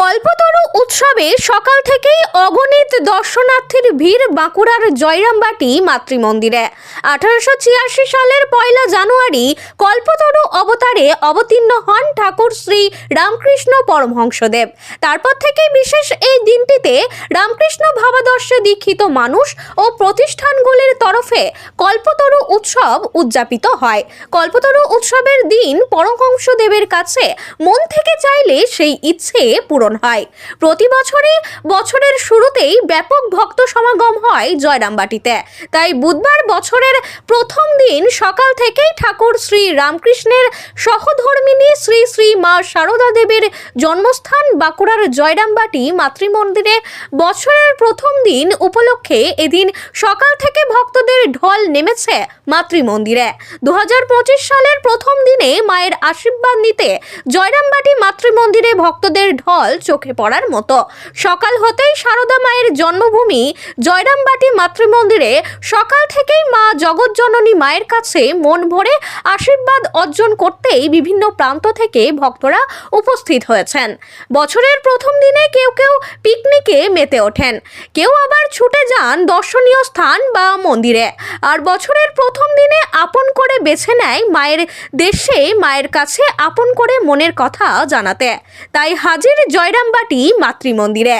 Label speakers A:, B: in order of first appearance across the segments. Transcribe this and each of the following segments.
A: কল্পতরু উৎসবে সকাল থেকেই অগণিত দর্শনার্থীর ভিড় বাঁকুড়ার জয়রামবাটি মাতৃমন্দিরে। আঠারোশো ছিয়াশি সালের পয়লা জানুয়ারি কল্পতরু অবতারে অবতীর্ণ হন ঠাকুর শ্রী রামকৃষ্ণ পরমহংসদেব। তারপর থেকে বিশেষ এই দিনটিতে রামকৃষ্ণ ভাবাদর্শে দীক্ষিত মানুষ ও প্রতিষ্ঠানগুলির তরফে কল্পতরু উৎসব উদযাপিত হয়। কল্পতরু উৎসবের দিন পরমহংসদেবের কাছে মন থেকে চাইলে সেই ইচ্ছে পূরণ হয়। প্রতি বছরই বছরের শুরুতেই ব্যাপক ভক্ত সমাগম হয় জয়রামবাটিতে। তাই বুধবার বছরের প্রথম দিন সকাল থেকেই ঠাকুর শ্রী রামকৃষ্ণের সহধর্মিনী শ্রী শ্রী মা সারদা দেবীর জন্মস্থান বাঁকুড়ার জয়রামবাটি মাতৃমন্দিরে বছরের প্রথম দিন উপলক্ষে এদিন সকাল থেকে ভক্তদের ঢল নেমেছে মাতৃমন্দিরে। দু হাজার পঁচিশ সালের প্রথম দিনে মায়ের আশীর্বাদ নিতে জয়রামবাটি মাতৃমন্দিরে ভক্তদের ঢল চোখে পড়ার মতো। সকাল হতেই সারদা মায়ের জন্মভূমি জয়রামবাটি মাতৃমন্দিরে সকাল থেকেই মা জগৎজননী মায়ের কাছে মন ভরে আশীর্বাদ অর্জন করতেই বিভিন্ন প্রান্ত থেকে ভক্তরা উপস্থিত হয়েছেন। বছরের প্রথম দিনে কেউ মেতে ওঠেন। কেউ আবার ছুটে যান দর্শনীয় স্থান বা মন্দিরে। আর বছরের প্রথম দিনে আপন করে বেছে নেয় মায়ের দেশে মায়ের কাছে আপন করে মনের কথা জানাতে। তাই হাজির জয়রামবাটি মাতৃমন্দিরে।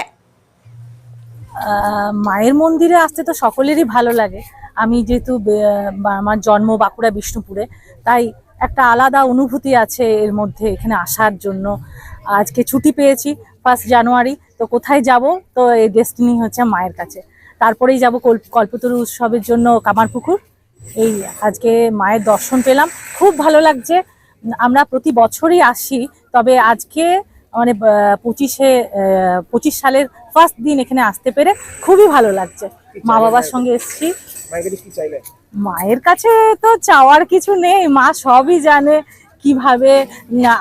B: মায়ের মন্দিরে আসতে তো সকলেরই ভালো লাগে। আমি যেহেতু আমার জন্ম বাঁকুড়া, বিষ্ণুপুরে। তাই একটা আলাদা অনুভূতি আছে এর মধ্যে এখানে আসার জন্য। আজকে ছুটি পেয়েছি ফার্স্ট জানুয়ারি তো কোথায় যাব? তো এই ডেস্টিনি হচ্ছে মায়ের কাছে। তারপরেই যাব কল্পতরু উৎসবের জন্য কামারপুকুর। এই আজকে মায়ের দর্শন পেলাম। খুব ভালো লাগছে। আমরা প্রতি বছরই আসি তবে আজকে মানে পঁচিশে পঁচিশ সালের ফার্স্ট দিন এখানে আসতে পেরে খুবই ভালো লাগছে। মা বাবার সঙ্গে এসেছি। মায়ের কাছে তো চাওয়ার কিছু নেই। মা সবই জানে। কীভাবে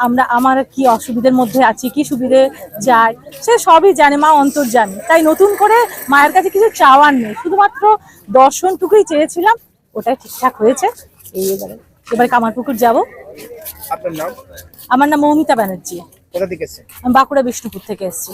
B: আমরা আমার কি অসুবিধার মধ্যে আছি কি সুবিধে চাই সে সবই জানে মা অন্তর জানে। তাই নতুন করে মায়ের কাছে কিছু চাওয়ার নেই শুধুমাত্র দর্শনটুকুই চেয়েছিলাম ওটাই ঠিকঠাক হয়েছে। এই এবারে এবারে কামারপুকুর যাব।
C: আপনার নাম?
B: আমার নাম মৌমিতা ব্যানার্জি।
C: কোথা থেকে এসছে
B: আমি বাঁকুড়া বিষ্ণুপুর থেকে এসেছি।